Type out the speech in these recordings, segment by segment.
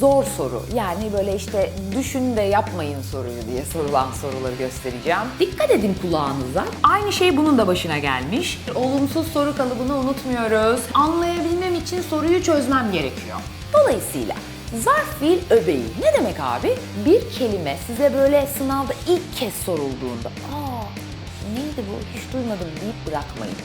zor soru. Yani böyle işte düşün de yapmayın soruyu diye sorulan soruları göstereceğim. Dikkat edin kulağınıza. Aynı şey bunun da başına gelmiş. Olumsuz soru kalıbını unutmuyoruz. Anlayabilmem için soruyu çözmem gerekiyor. Dolayısıyla zarf fiil öbeği ne demek abi? Bir kelime size böyle sınavda ilk kez sorulduğunda aa neydi bu hiç duymadım deyip bırakmayın.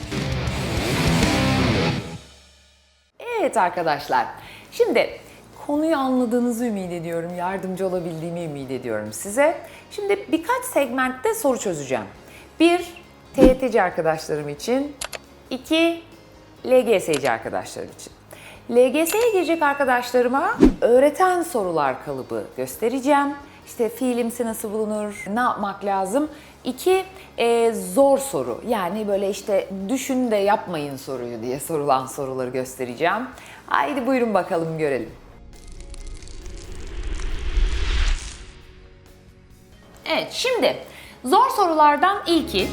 Evet arkadaşlar. Şimdi konuyu anladığınızı ümit ediyorum. Yardımcı olabildiğimi ümit ediyorum size. Şimdi birkaç segmentte soru çözeceğim. Bir, TYT'ci arkadaşlarım için. iki LGS'ci arkadaşlarım için. LGS'ye girecek arkadaşlarıma öğreten sorular kalıbı göstereceğim. İşte fiilimsi nasıl bulunur, ne yapmak lazım? İki, e, zor soru. Yani böyle işte düşün de yapmayın soruyu diye sorulan soruları göstereceğim. Haydi buyurun bakalım görelim. Evet şimdi zor sorulardan ilki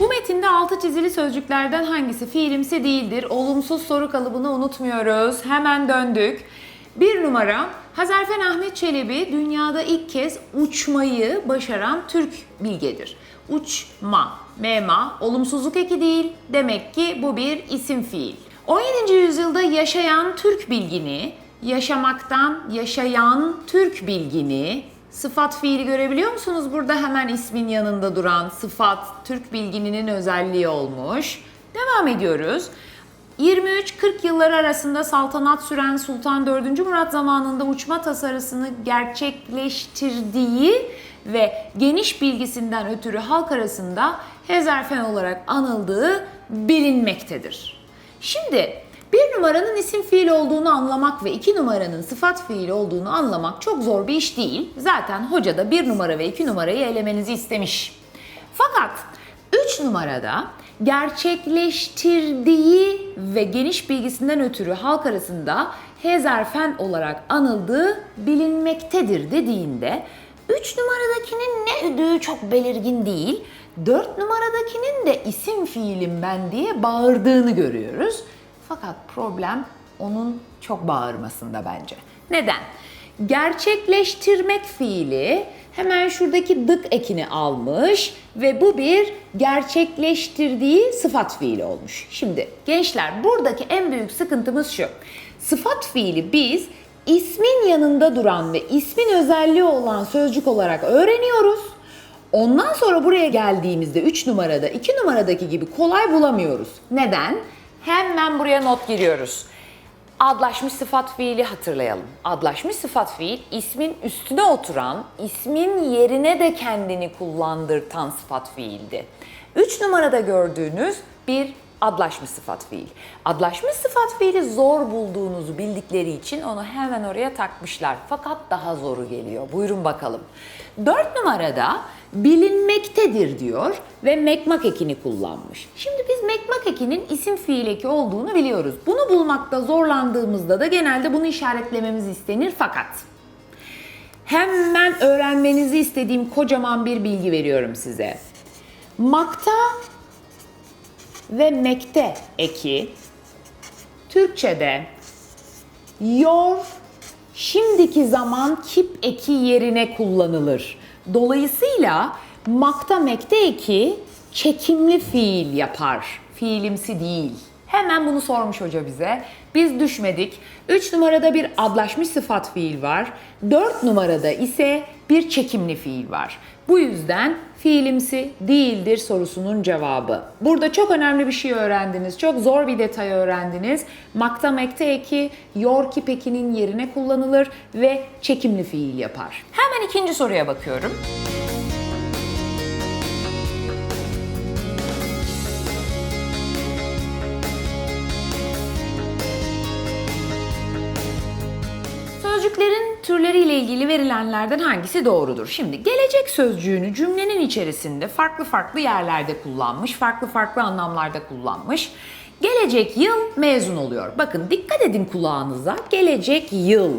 Bu metinde altı çizili sözcüklerden hangisi fiilimsi değildir? Olumsuz soru kalıbını unutmuyoruz. Hemen döndük. Bir numara, Hazarfen Ahmet Çelebi dünyada ilk kez uçmayı başaran Türk bilgedir. Uçma, mema, olumsuzluk eki değil. Demek ki bu bir isim fiil. 17. yüzyılda yaşayan Türk bilgini, yaşamaktan yaşayan Türk bilgini, Sıfat fiili görebiliyor musunuz? Burada hemen ismin yanında duran sıfat Türk bilgininin özelliği olmuş. Devam ediyoruz. 23-40 yılları arasında saltanat süren Sultan 4. Murat zamanında uçma tasarısını gerçekleştirdiği ve geniş bilgisinden ötürü halk arasında Hezarfen olarak anıldığı bilinmektedir. Şimdi bir numaranın isim fiil olduğunu anlamak ve iki numaranın sıfat fiil olduğunu anlamak çok zor bir iş değil. Zaten hoca da bir numara ve iki numarayı elemenizi istemiş. Fakat 3 numarada gerçekleştirdiği ve geniş bilgisinden ötürü halk arasında hezarfen olarak anıldığı bilinmektedir dediğinde 3 numaradakinin ne ödüğü çok belirgin değil. 4 numaradakinin de isim fiilim ben diye bağırdığını görüyoruz. Fakat problem onun çok bağırmasında bence. Neden? Gerçekleştirmek fiili hemen şuradaki dık ekini almış ve bu bir gerçekleştirdiği sıfat fiili olmuş. Şimdi gençler buradaki en büyük sıkıntımız şu. Sıfat fiili biz ismin yanında duran ve ismin özelliği olan sözcük olarak öğreniyoruz. Ondan sonra buraya geldiğimizde 3 numarada 2 numaradaki gibi kolay bulamıyoruz. Neden? Hemen buraya not giriyoruz. Adlaşmış sıfat fiili hatırlayalım. Adlaşmış sıfat fiil ismin üstüne oturan, ismin yerine de kendini kullandırtan sıfat fiildi. 3 numarada gördüğünüz bir adlaşmış sıfat fiil. Adlaşmış sıfat fiili zor bulduğunuzu bildikleri için onu hemen oraya takmışlar. Fakat daha zoru geliyor. Buyurun bakalım. 4 numarada bilinmektedir diyor ve mekmak ekini kullanmış. Şimdi biz mekmak ekinin isim fiil eki olduğunu biliyoruz. Bunu bulmakta zorlandığımızda da genelde bunu işaretlememiz istenir fakat hemen öğrenmenizi istediğim kocaman bir bilgi veriyorum size. Makta ve mekte eki Türkçe'de yor şimdiki zaman kip eki yerine kullanılır. Dolayısıyla makta mekte eki çekimli fiil yapar. Fiilimsi değil. Hemen bunu sormuş hoca bize. Biz düşmedik. 3 numarada bir adlaşmış sıfat fiil var. 4 numarada ise bir çekimli fiil var. Bu yüzden fiilimsi değildir sorusunun cevabı. Burada çok önemli bir şey öğrendiniz. Çok zor bir detay öğrendiniz. Makta mekte eki yor ki pekinin yerine kullanılır ve çekimli fiil yapar. Hemen ikinci soruya bakıyorum. Türleriyle ilgili verilenlerden hangisi doğrudur? Şimdi gelecek sözcüğünü cümlenin içerisinde farklı farklı yerlerde kullanmış, farklı farklı anlamlarda kullanmış. Gelecek yıl mezun oluyor. Bakın dikkat edin kulağınıza. Gelecek yıl.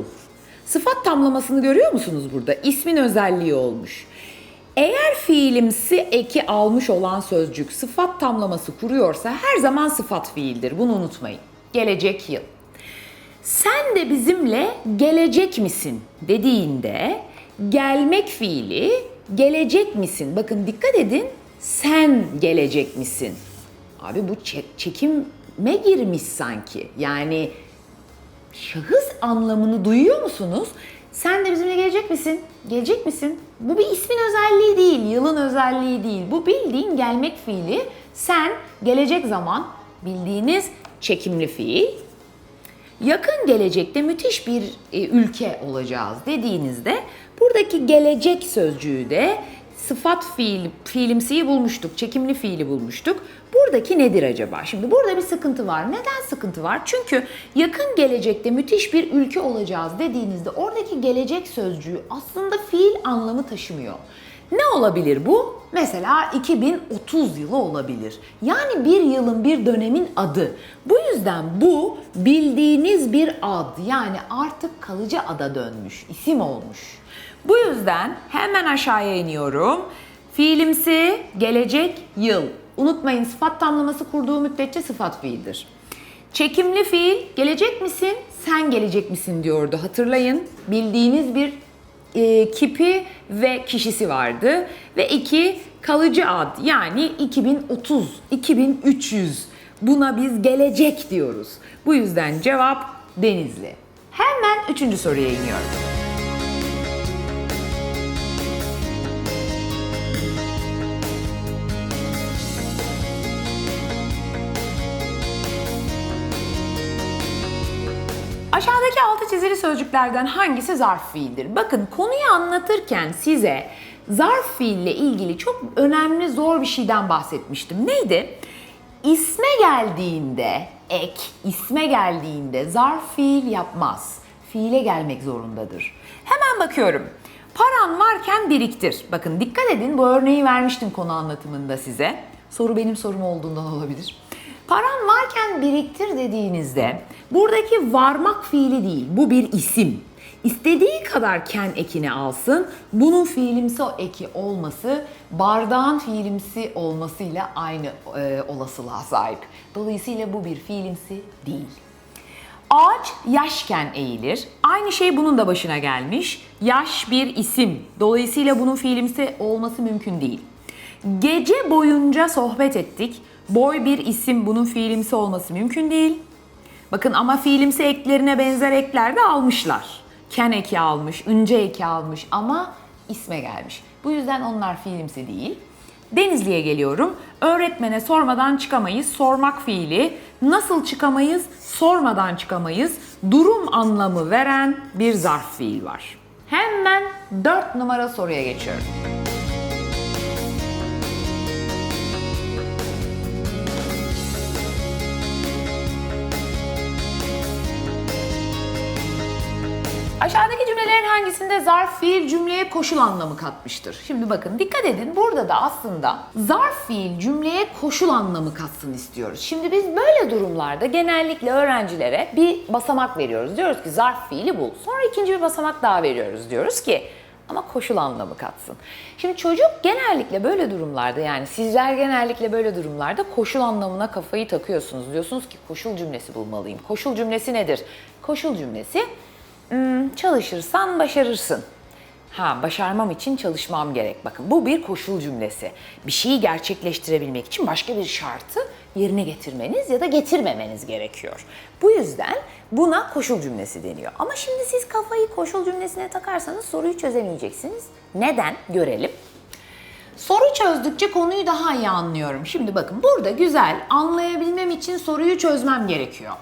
Sıfat tamlamasını görüyor musunuz burada? İsmin özelliği olmuş. Eğer fiilimsi eki almış olan sözcük sıfat tamlaması kuruyorsa her zaman sıfat fiildir. Bunu unutmayın. Gelecek yıl. Sen de bizimle gelecek misin dediğinde gelmek fiili gelecek misin? Bakın dikkat edin. Sen gelecek misin? Abi bu çek- çekime girmiş sanki. Yani şahıs anlamını duyuyor musunuz? Sen de bizimle gelecek misin? Gelecek misin? Bu bir ismin özelliği değil, yılın özelliği değil. Bu bildiğin gelmek fiili. Sen gelecek zaman bildiğiniz çekimli fiil. Yakın gelecekte müthiş bir e, ülke olacağız dediğinizde buradaki gelecek sözcüğü de sıfat fiil, fiilimsiyi bulmuştuk, çekimli fiili bulmuştuk. Buradaki nedir acaba? Şimdi burada bir sıkıntı var. Neden sıkıntı var? Çünkü yakın gelecekte müthiş bir ülke olacağız dediğinizde oradaki gelecek sözcüğü aslında fiil anlamı taşımıyor. Ne olabilir bu? Mesela 2030 yılı olabilir. Yani bir yılın bir dönemin adı. Bu yüzden bu bildiğiniz bir ad yani artık kalıcı ada dönmüş, isim olmuş. Bu yüzden hemen aşağıya iniyorum. Fiilimsi gelecek yıl. Unutmayın sıfat tamlaması kurduğu müddetçe sıfat fiildir. Çekimli fiil gelecek misin? Sen gelecek misin diyordu. Hatırlayın bildiğiniz bir e, kipi ve kişisi vardı. Ve iki kalıcı ad yani 2030, 2300 buna biz gelecek diyoruz. Bu yüzden cevap Denizli. Hemen üçüncü soruya iniyorum. Çizili sözcüklerden hangisi zarf fiildir? Bakın konuyu anlatırken size zarf fiille ilgili çok önemli zor bir şeyden bahsetmiştim. Neydi? İsme geldiğinde ek, isme geldiğinde zarf fiil yapmaz. Fiile gelmek zorundadır. Hemen bakıyorum. Paran varken biriktir. Bakın dikkat edin bu örneği vermiştim konu anlatımında size. Soru benim sorum olduğundan olabilir. Paran varken biriktir dediğinizde buradaki varmak fiili değil, bu bir isim. İstediği kadar ken ekini alsın, bunun fiilimsi o eki olması bardağın fiilimsi olmasıyla aynı e, olasılığa sahip. Dolayısıyla bu bir fiilimsi değil. Ağaç yaşken eğilir. Aynı şey bunun da başına gelmiş. Yaş bir isim. Dolayısıyla bunun fiilimsi olması mümkün değil. Gece boyunca sohbet ettik. Boy bir isim bunun fiilimsi olması mümkün değil. Bakın ama fiilimsi eklerine benzer ekler de almışlar. Ken eki almış, ünce eki almış ama isme gelmiş. Bu yüzden onlar fiilimsi değil. Denizli'ye geliyorum. Öğretmene sormadan çıkamayız. Sormak fiili. Nasıl çıkamayız? Sormadan çıkamayız. Durum anlamı veren bir zarf fiil var. Hemen 4 numara soruya geçiyorum. Aşağıdaki cümlelerin hangisinde zarf fiil cümleye koşul anlamı katmıştır? Şimdi bakın dikkat edin burada da aslında zarf fiil cümleye koşul anlamı katsın istiyoruz. Şimdi biz böyle durumlarda genellikle öğrencilere bir basamak veriyoruz. Diyoruz ki zarf fiili bul. Sonra ikinci bir basamak daha veriyoruz. Diyoruz ki ama koşul anlamı katsın. Şimdi çocuk genellikle böyle durumlarda yani sizler genellikle böyle durumlarda koşul anlamına kafayı takıyorsunuz. Diyorsunuz ki koşul cümlesi bulmalıyım. Koşul cümlesi nedir? Koşul cümlesi çalışırsan başarırsın. Ha, başarmam için çalışmam gerek. Bakın bu bir koşul cümlesi. Bir şeyi gerçekleştirebilmek için başka bir şartı yerine getirmeniz ya da getirmemeniz gerekiyor. Bu yüzden buna koşul cümlesi deniyor. Ama şimdi siz kafayı koşul cümlesine takarsanız soruyu çözemeyeceksiniz. Neden? Görelim. Soru çözdükçe konuyu daha iyi anlıyorum. Şimdi bakın burada güzel anlayabilmem için soruyu çözmem gerekiyor.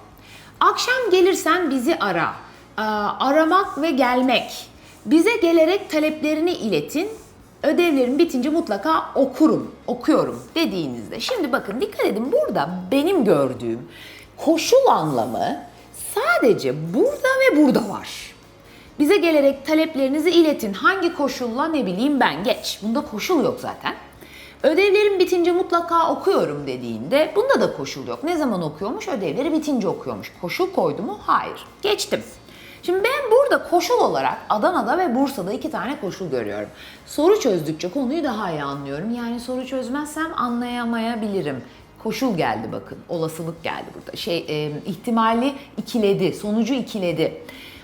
Akşam gelirsen bizi ara. Ee, aramak ve gelmek. Bize gelerek taleplerini iletin. Ödevlerim bitince mutlaka okurum, okuyorum dediğinizde. Şimdi bakın dikkat edin burada benim gördüğüm koşul anlamı sadece burada ve burada var. Bize gelerek taleplerinizi iletin. Hangi koşulla ne bileyim ben geç. Bunda koşul yok zaten. Ödevlerim bitince mutlaka okuyorum dediğinde bunda da koşul yok. Ne zaman okuyormuş? Ödevleri bitince okuyormuş. Koşul koydu mu? Hayır. Geçtim. Şimdi ben burada koşul olarak Adana'da ve Bursa'da iki tane koşul görüyorum. Soru çözdükçe konuyu daha iyi anlıyorum. Yani soru çözmezsem anlayamayabilirim. Koşul geldi bakın, olasılık geldi burada. Şey e, ihtimali ikiledi, sonucu ikiledi.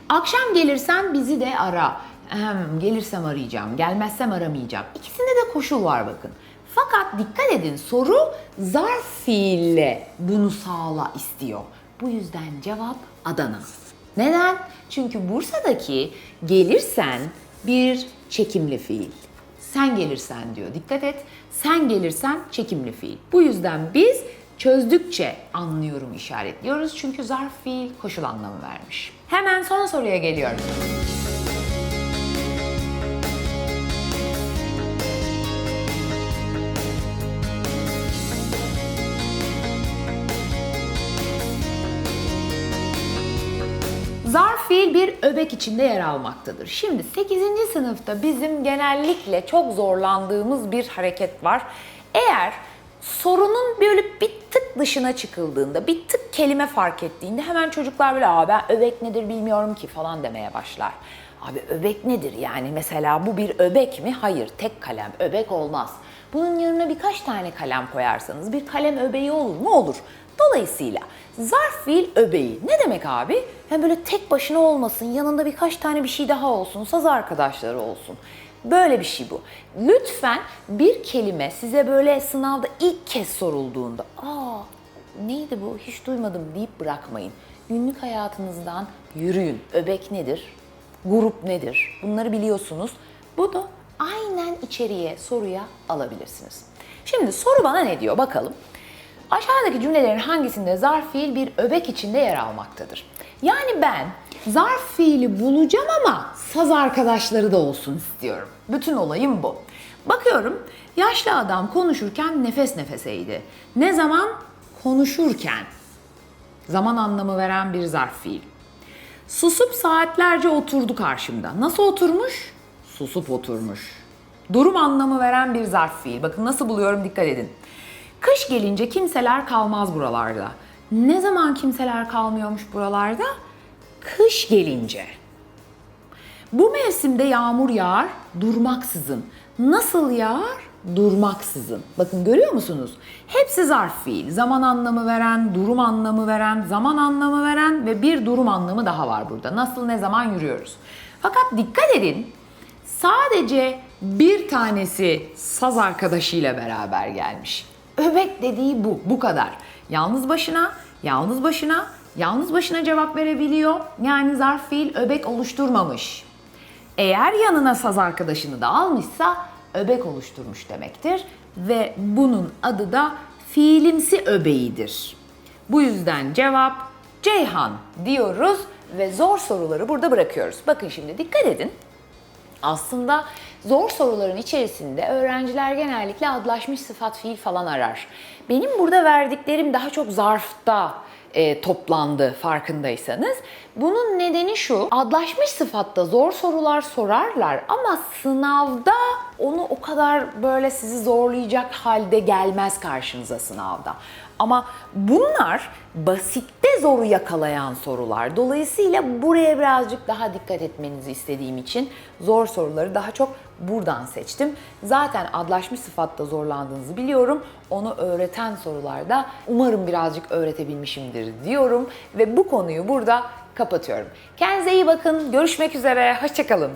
Akşam gelirsen bizi de ara. Ahem, gelirsem arayacağım, gelmezsem aramayacağım. İkisinde de koşul var bakın. Fakat dikkat edin soru zarf fiille bunu sağla istiyor. Bu yüzden cevap Adana. Neden? Çünkü Bursa'daki gelirsen bir çekimli fiil. Sen gelirsen diyor. Dikkat et. Sen gelirsen çekimli fiil. Bu yüzden biz çözdükçe anlıyorum işaretliyoruz. Çünkü zarf fiil koşul anlamı vermiş. Hemen son soruya geliyorum. Bir öbek içinde yer almaktadır. Şimdi 8. sınıfta bizim genellikle çok zorlandığımız bir hareket var. Eğer sorunun böyle bir tık dışına çıkıldığında, bir tık kelime fark ettiğinde hemen çocuklar böyle Aa, ben öbek nedir bilmiyorum ki falan demeye başlar. Abi öbek nedir yani mesela bu bir öbek mi? Hayır tek kalem öbek olmaz. Bunun yanına birkaç tane kalem koyarsanız bir kalem öbeği olur mu? Olur. Dolayısıyla zarf fiil öbeği ne demek abi? Yani böyle tek başına olmasın, yanında birkaç tane bir şey daha olsun, saz arkadaşları olsun. Böyle bir şey bu. Lütfen bir kelime size böyle sınavda ilk kez sorulduğunda, aa neydi bu hiç duymadım deyip bırakmayın. Günlük hayatınızdan yürüyün. Öbek nedir? Grup nedir? Bunları biliyorsunuz. Bu da aynen içeriye, soruya alabilirsiniz. Şimdi soru bana ne diyor bakalım. Aşağıdaki cümlelerin hangisinde zarf fiil bir öbek içinde yer almaktadır? Yani ben zarf fiili bulacağım ama saz arkadaşları da olsun istiyorum. Bütün olayım bu. Bakıyorum yaşlı adam konuşurken nefes nefeseydi. Ne zaman? Konuşurken. Zaman anlamı veren bir zarf fiil. Susup saatlerce oturdu karşımda. Nasıl oturmuş? Susup oturmuş. Durum anlamı veren bir zarf fiil. Bakın nasıl buluyorum dikkat edin. Kış gelince kimseler kalmaz buralarda. Ne zaman kimseler kalmıyormuş buralarda? Kış gelince. Bu mevsimde yağmur yağar durmaksızın. Nasıl yağar? Durmaksızın. Bakın görüyor musunuz? Hepsi zarf fiil. Zaman anlamı veren, durum anlamı veren, zaman anlamı veren ve bir durum anlamı daha var burada. Nasıl ne zaman yürüyoruz. Fakat dikkat edin. Sadece bir tanesi saz arkadaşıyla beraber gelmiş. Öbek dediği bu, bu kadar. Yalnız başına, yalnız başına, yalnız başına cevap verebiliyor. Yani zarf fiil öbek oluşturmamış. Eğer yanına saz arkadaşını da almışsa öbek oluşturmuş demektir ve bunun adı da fiilimsi öbeğidir. Bu yüzden cevap Ceyhan diyoruz ve zor soruları burada bırakıyoruz. Bakın şimdi dikkat edin. Aslında zor soruların içerisinde öğrenciler genellikle adlaşmış sıfat fiil falan arar. Benim burada verdiklerim daha çok zarfta e, toplandı farkındaysanız. Bunun nedeni şu, adlaşmış sıfatta zor sorular sorarlar ama sınavda onu o kadar böyle sizi zorlayacak halde gelmez karşınıza sınavda. Ama bunlar basitte zoru yakalayan sorular. Dolayısıyla buraya birazcık daha dikkat etmenizi istediğim için zor soruları daha çok buradan seçtim. Zaten adlaşmış sıfatta zorlandığınızı biliyorum. Onu öğreten sorularda umarım birazcık öğretebilmişimdir diyorum ve bu konuyu burada kapatıyorum. Kendinize iyi bakın. Görüşmek üzere. Hoşçakalın.